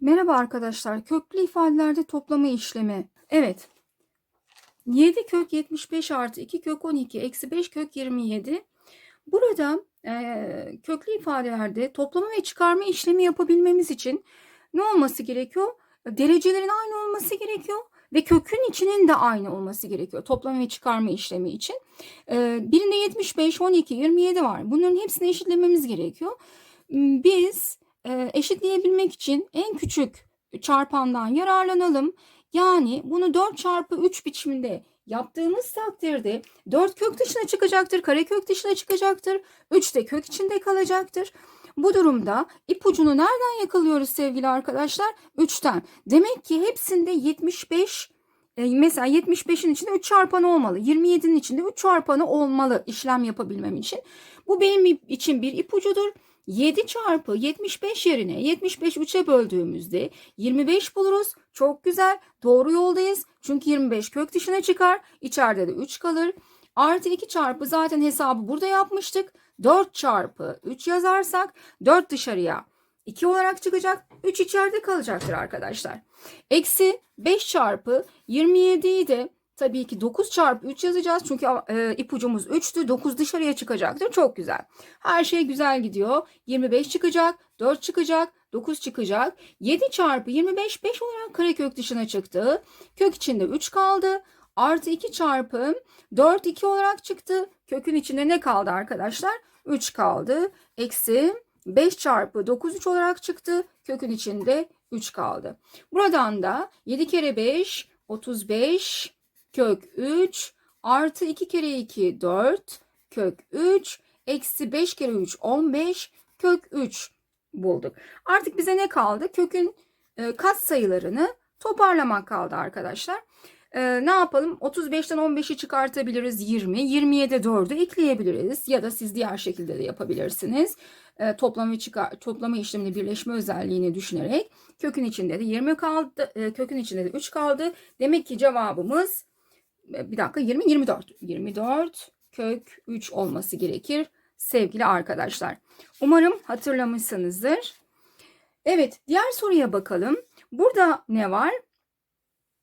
Merhaba arkadaşlar. Köklü ifadelerde toplama işlemi. Evet. 7 kök 75 artı 2 kök 12 eksi 5 kök 27. Burada e, köklü ifadelerde toplama ve çıkarma işlemi yapabilmemiz için ne olması gerekiyor? Derecelerin aynı olması gerekiyor ve kökün içinin de aynı olması gerekiyor toplama ve çıkarma işlemi için. E, birinde 75, 12, 27 var. Bunların hepsini eşitlememiz gerekiyor. Biz e, eşitleyebilmek için en küçük çarpandan yararlanalım. Yani bunu 4 çarpı 3 biçiminde yaptığımız takdirde 4 kök dışına çıkacaktır, kare kök dışına çıkacaktır, 3 de kök içinde kalacaktır. Bu durumda ipucunu nereden yakalıyoruz sevgili arkadaşlar? 3'ten. Demek ki hepsinde 75 e, mesela 75'in içinde 3 çarpanı olmalı. 27'nin içinde 3 çarpanı olmalı işlem yapabilmem için. Bu benim için bir ipucudur. 7 çarpı 75 yerine 75 3'e böldüğümüzde 25 buluruz. Çok güzel. Doğru yoldayız. Çünkü 25 kök dışına çıkar. İçeride de 3 kalır. Artı 2 çarpı zaten hesabı burada yapmıştık. 4 çarpı 3 yazarsak 4 dışarıya 2 olarak çıkacak. 3 içeride kalacaktır arkadaşlar. Eksi 5 çarpı 27'yi de tabii ki 9 çarpı 3 yazacağız. Çünkü e, ipucumuz 3'tü. 9 dışarıya çıkacaktır. Çok güzel. Her şey güzel gidiyor. 25 çıkacak. 4 çıkacak. 9 çıkacak. 7 çarpı 25 5 olarak karekök dışına çıktı. Kök içinde 3 kaldı. Artı 2 çarpı 4 2 olarak çıktı. Kökün içinde ne kaldı arkadaşlar? 3 kaldı. Eksi 5 çarpı 9 3 olarak çıktı. Kökün içinde 3 kaldı. Buradan da 7 kere 5 35 kök 3 artı 2 kere 2 4 kök 3 eksi 5 kere 3 15 kök 3 bulduk. Artık bize ne kaldı? Kökün e, kat sayılarını toparlamak kaldı arkadaşlar. E, ne yapalım? 35'ten 15'i çıkartabiliriz 20. 20'ye de 4'ü ekleyebiliriz. Ya da siz diğer şekilde de yapabilirsiniz. E, toplama, çıkar, toplama işlemini birleşme özelliğini düşünerek kökün içinde de 20 kaldı. E, kökün içinde de 3 kaldı. Demek ki cevabımız bir dakika 20 24 24 kök 3 olması gerekir sevgili arkadaşlar. Umarım hatırlamışsınızdır. Evet diğer soruya bakalım. Burada ne var?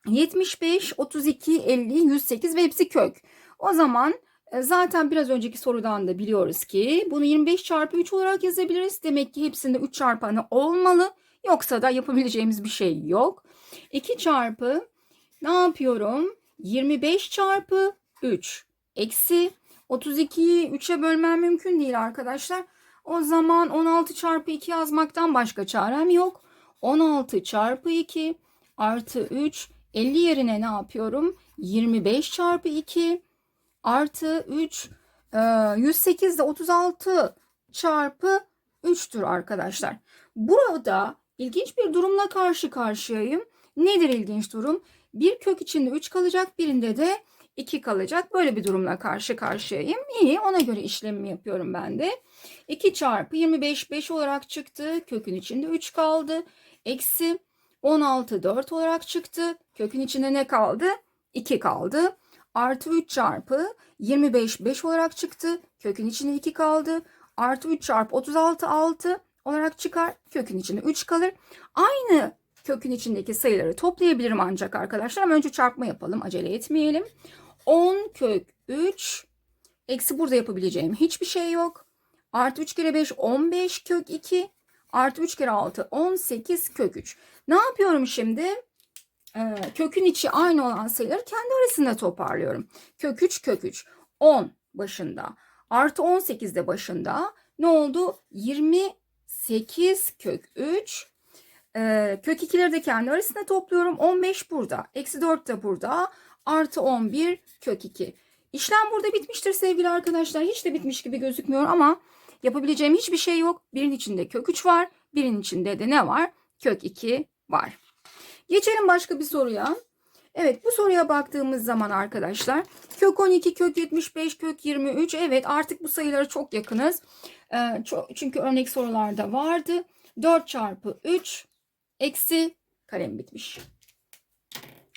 75, 32, 50, 108 ve hepsi kök. O zaman e, zaten biraz önceki sorudan da biliyoruz ki bunu 25 çarpı 3 olarak yazabiliriz. Demek ki hepsinde 3 çarpanı olmalı. Yoksa da yapabileceğimiz bir şey yok. 2 çarpı ne yapıyorum? 25 çarpı 3 eksi 32'yi 3'e bölmem mümkün değil arkadaşlar. O zaman 16 çarpı 2 yazmaktan başka çarem yok. 16 çarpı 2 artı 3 50 yerine ne yapıyorum? 25 çarpı 2 artı 3 108 de 36 çarpı 3'tür arkadaşlar. Burada ilginç bir durumla karşı karşıyayım. Nedir ilginç durum? Bir kök içinde 3 kalacak, birinde de 2 kalacak. Böyle bir durumla karşı karşıyayım. İyi, ona göre işlemimi yapıyorum ben de. 2 çarpı 25 5 olarak çıktı. Kökün içinde 3 kaldı. Eksi 16 4 olarak çıktı. Kökün içinde ne kaldı? 2 kaldı. Artı 3 çarpı 25 5 olarak çıktı. Kökün içinde 2 kaldı. Artı 3 çarpı 36 6 olarak çıkar. Kökün içinde 3 kalır. Aynı kökün içindeki sayıları toplayabilirim ancak arkadaşlar. Ama önce çarpma yapalım. Acele etmeyelim. 10 kök 3 eksi burada yapabileceğim hiçbir şey yok. Artı 3 kere 5 15 kök 2 artı 3 kere 6 18 kök 3. Ne yapıyorum şimdi? Ee, kökün içi aynı olan sayıları kendi arasında toparlıyorum. Kök 3 kök 3 10 başında artı 18 de başında ne oldu? 28 kök 3 ee, kök 2'leri de kendi arasında topluyorum. 15 burada. Eksi 4 de burada. Artı 11 kök 2. İşlem burada bitmiştir sevgili arkadaşlar. Hiç de bitmiş gibi gözükmüyor ama yapabileceğim hiçbir şey yok. Birinin içinde kök 3 var. Birinin içinde de ne var? Kök 2 var. Geçelim başka bir soruya. Evet bu soruya baktığımız zaman arkadaşlar kök 12, kök 75, kök 23 evet artık bu sayılara çok yakınız. Ee, çünkü örnek sorularda vardı. 4 çarpı 3 Eksi kalem bitmiş.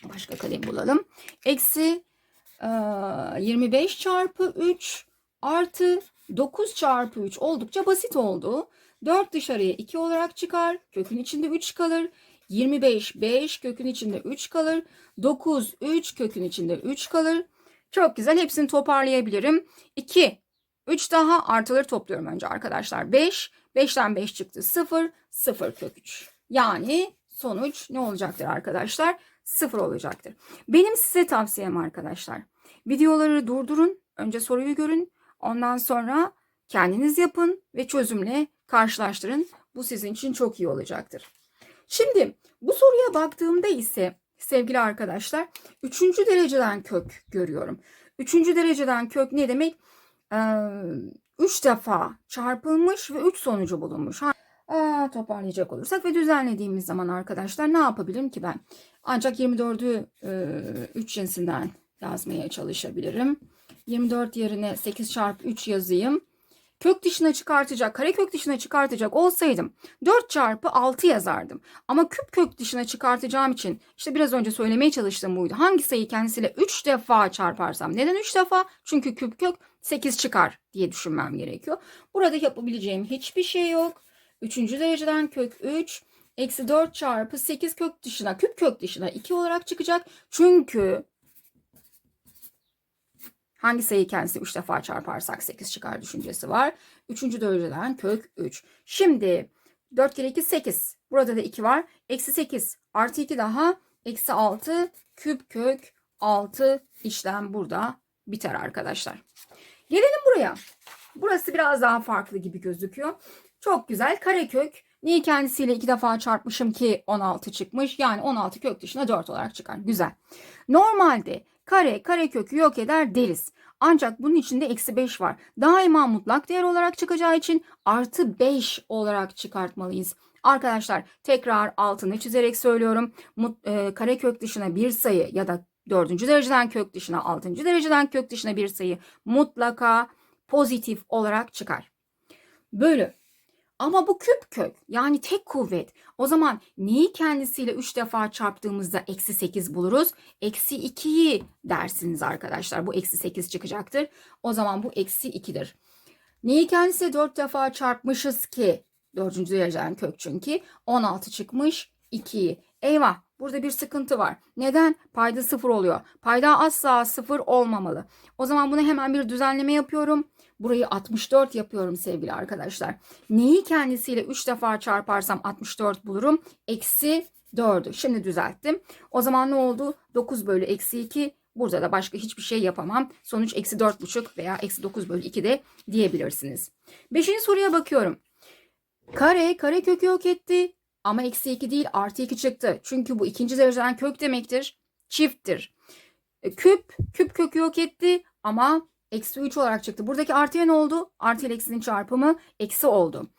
Başka kalem bulalım. Eksi e, 25 çarpı 3 artı 9 çarpı 3 oldukça basit oldu. 4 dışarıya 2 olarak çıkar. Kökün içinde 3 kalır. 25 5 kökün içinde 3 kalır. 9 3 kökün içinde 3 kalır. Çok güzel. Hepsini toparlayabilirim. 2 3 daha artıları topluyorum önce arkadaşlar. 5 5'ten 5 çıktı 0 0 kök 3. Yani sonuç ne olacaktır arkadaşlar? 0 olacaktır. Benim size tavsiyem arkadaşlar. Videoları durdurun. Önce soruyu görün. Ondan sonra kendiniz yapın ve çözümle karşılaştırın. Bu sizin için çok iyi olacaktır. Şimdi bu soruya baktığımda ise sevgili arkadaşlar 3. dereceden kök görüyorum. 3. dereceden kök ne demek? 3 defa çarpılmış ve 3 sonucu bulunmuş. Aa, toparlayacak olursak ve düzenlediğimiz zaman arkadaşlar ne yapabilirim ki ben? Ancak 24'ü 3 cinsinden yazmaya çalışabilirim. 24 yerine 8 çarpı 3 yazayım. Kök dışına çıkartacak, kare kök dışına çıkartacak olsaydım 4 çarpı 6 yazardım. Ama küp kök dışına çıkartacağım için işte biraz önce söylemeye çalıştığım buydu. Hangi sayıyı kendisiyle 3 defa çarparsam. Neden 3 defa? Çünkü küp kök 8 çıkar diye düşünmem gerekiyor. Burada yapabileceğim hiçbir şey yok. 3. dereceden kök 3 eksi 4 çarpı 8 kök dışına küp kök dışına 2 olarak çıkacak. Çünkü Hangi sayıyı kendisi 3 defa çarparsak 8 çıkar düşüncesi var. 3. dereceden kök 3. Şimdi 4 kere 2 8. Burada da 2 var. Eksi 8 artı 2 daha eksi 6 küp kök 6 işlem burada biter arkadaşlar. Gelelim buraya. Burası biraz daha farklı gibi gözüküyor. Çok güzel. Karekök Niye kendisiyle iki defa çarpmışım ki 16 çıkmış? Yani 16 kök dışına 4 olarak çıkar. Güzel. Normalde kare kare kökü yok eder deriz. Ancak bunun içinde eksi 5 var. Daima mutlak değer olarak çıkacağı için artı 5 olarak çıkartmalıyız. Arkadaşlar tekrar altını çizerek söylüyorum. Mut, e, kare kök dışına bir sayı ya da dördüncü dereceden kök dışına altıncı dereceden kök dışına bir sayı mutlaka pozitif olarak çıkar. Bölü ama bu küp kök yani tek kuvvet. O zaman neyi kendisiyle 3 defa çarptığımızda eksi 8 buluruz? Eksi 2'yi dersiniz arkadaşlar. Bu eksi 8 çıkacaktır. O zaman bu eksi 2'dir. Neyi kendisiyle 4 defa çarpmışız ki? 4. dereceden kök çünkü. 16 çıkmış 2'yi. Eyvah burada bir sıkıntı var. Neden? Payda 0 oluyor. Payda asla 0 olmamalı. O zaman bunu hemen bir düzenleme yapıyorum. Burayı 64 yapıyorum sevgili arkadaşlar. Neyi kendisiyle 3 defa çarparsam 64 bulurum. Eksi 4'ü. Şimdi düzelttim. O zaman ne oldu? 9 bölü eksi 2. Burada da başka hiçbir şey yapamam. Sonuç eksi 4,5 veya eksi 9 bölü 2 de diyebilirsiniz. Beşinci soruya bakıyorum. Kare kare kökü yok etti. Ama eksi 2 değil artı 2 çıktı. Çünkü bu ikinci dereceden kök demektir. Çifttir. E, küp küp kökü yok etti ama eksi 3 olarak çıktı. Buradaki artıya ne oldu? Artı ile eksinin çarpımı eksi oldu.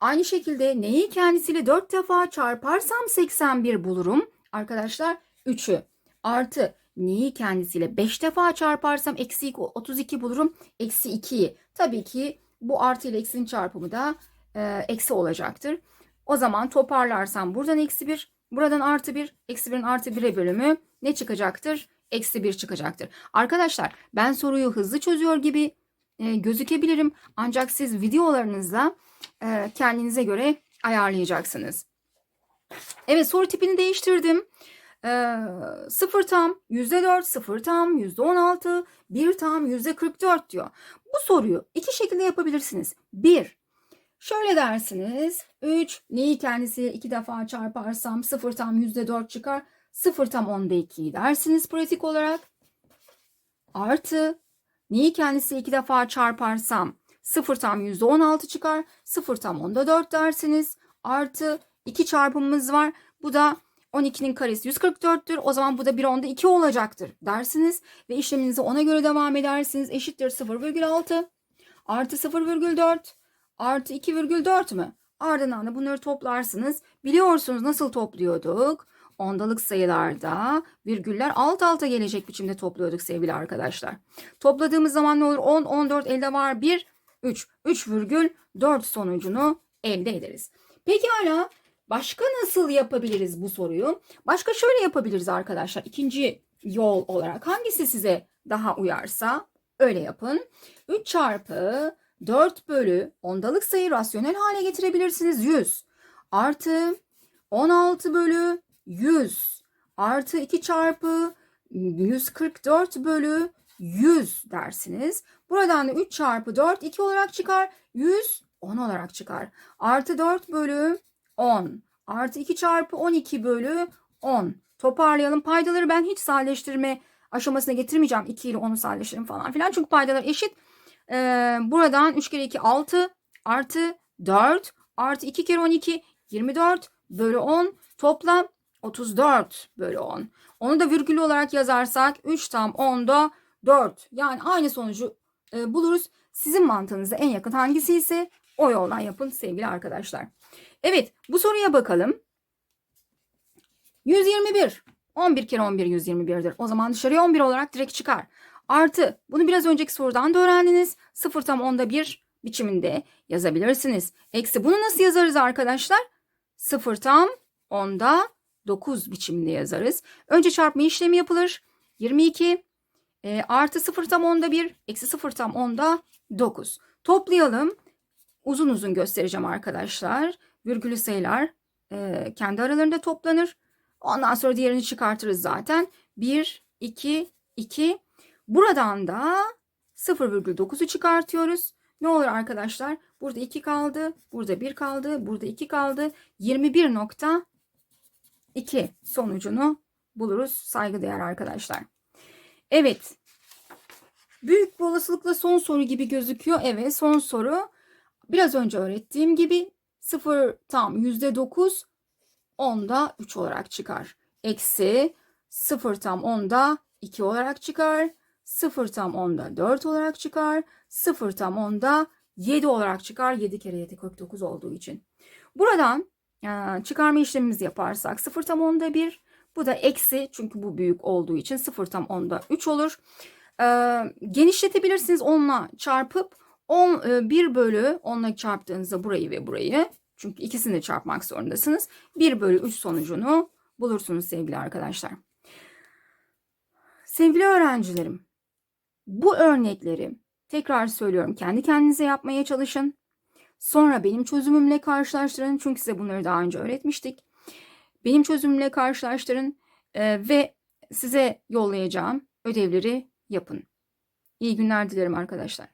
Aynı şekilde neyi kendisiyle 4 defa çarparsam 81 bulurum. Arkadaşlar 3'ü artı neyi kendisiyle 5 defa çarparsam eksi 32 bulurum. Eksi 2'yi. Tabii ki bu artı ile eksinin çarpımı da e, eksi olacaktır. O zaman toparlarsam buradan eksi 1, buradan artı 1, eksi 1'in artı 1'e bölümü ne çıkacaktır? Eksi 1 çıkacaktır. Arkadaşlar ben soruyu hızlı çözüyor gibi e, gözükebilirim. Ancak siz videolarınızla e, kendinize göre ayarlayacaksınız. Evet soru tipini değiştirdim. E, 0 tam %4, 0 tam %16, 1 tam %44 diyor. Bu soruyu iki şekilde yapabilirsiniz. 1. Şöyle dersiniz. 3 neyi kendisi iki defa çarparsam 0 tam %4 çıkar. 0 tam onda 2'yi dersiniz pratik olarak. Artı neyi kendisi iki defa çarparsam 0 tam %16 çıkar. 0 tam onda 4 dersiniz. Artı 2 çarpımımız var. Bu da 12'nin karesi 144'tür. O zaman bu da 1 onda 2 olacaktır dersiniz. Ve işleminizi ona göre devam edersiniz. Eşittir 0,6 artı 0,4 artı 2,4 mü? Ardından da bunları toplarsınız. Biliyorsunuz nasıl topluyorduk? Ondalık sayılarda virgüller alt alta gelecek biçimde topluyorduk sevgili arkadaşlar. Topladığımız zaman ne olur? 10, 14 elde var 1, 3. 3 virgül 4 sonucunu elde ederiz. Peki hala başka nasıl yapabiliriz bu soruyu? Başka şöyle yapabiliriz arkadaşlar. İkinci yol olarak hangisi size daha uyarsa öyle yapın. 3 çarpı 4 bölü ondalık sayı rasyonel hale getirebilirsiniz. 100 artı 16 bölü 100 artı 2 çarpı 144 bölü 100 dersiniz. Buradan da 3 çarpı 4 2 olarak çıkar. 100 10 olarak çıkar. Artı 4 bölü 10 artı 2 çarpı 12 bölü 10. Toparlayalım. Paydaları ben hiç sadeleştirme aşamasına getirmeyeceğim. 2 ile 10'u sadeleştirin falan filan. Çünkü paydalar eşit. Ee, buradan 3 kere 2 6 artı 4 artı 2 kere 12 24 bölü 10 toplam 34 bölü 10. Onu da virgül olarak yazarsak 3 tam 10'da 4. Yani aynı sonucu e, buluruz. Sizin mantığınıza en yakın hangisi ise o yoldan yapın sevgili arkadaşlar. Evet bu soruya bakalım. 121. 11 kere 11 121'dir. O zaman dışarıya 11 olarak direkt çıkar. Artı bunu biraz önceki sorudan da öğrendiniz. 0 tam 10'da 1 biçiminde yazabilirsiniz. Eksi bunu nasıl yazarız arkadaşlar? 0 tam 10'da 9 biçiminde yazarız. Önce çarpma işlemi yapılır. 22 e, artı 0 tam 10'da 1 eksi 0 tam 10'da 9. Toplayalım. Uzun uzun göstereceğim arkadaşlar. Virgülü sayılar e, kendi aralarında toplanır. Ondan sonra diğerini çıkartırız zaten. 1, 2, 2. Buradan da 0,9'u çıkartıyoruz. Ne olur arkadaşlar? Burada 2 kaldı. Burada 1 kaldı. Burada 2 kaldı. 21.2 sonucunu buluruz saygıdeğer arkadaşlar. Evet. Büyük bir olasılıkla son soru gibi gözüküyor. Evet son soru. Biraz önce öğrettiğim gibi 0 tam %9 10'da 3 olarak çıkar. Eksi 0 tam 10'da 2 olarak çıkar. 0 tam 10'da 4 olarak çıkar. 0 tam 10'da 7 olarak çıkar. 7 kere 7 49 olduğu için. Buradan çıkarma işlemimizi yaparsak 0 tam 10'da 1. Bu da eksi çünkü bu büyük olduğu için 0 tam 10'da 3 olur. E, genişletebilirsiniz 10'la çarpıp 10, 1 bölü 10'la çarptığınızda burayı ve burayı çünkü ikisini de çarpmak zorundasınız. 1 bölü 3 sonucunu bulursunuz sevgili arkadaşlar. Sevgili öğrencilerim, bu örnekleri tekrar söylüyorum kendi kendinize yapmaya çalışın. Sonra benim çözümümle karşılaştırın. Çünkü size bunları daha önce öğretmiştik. Benim çözümümle karşılaştırın e, ve size yollayacağım ödevleri yapın. İyi günler dilerim arkadaşlar.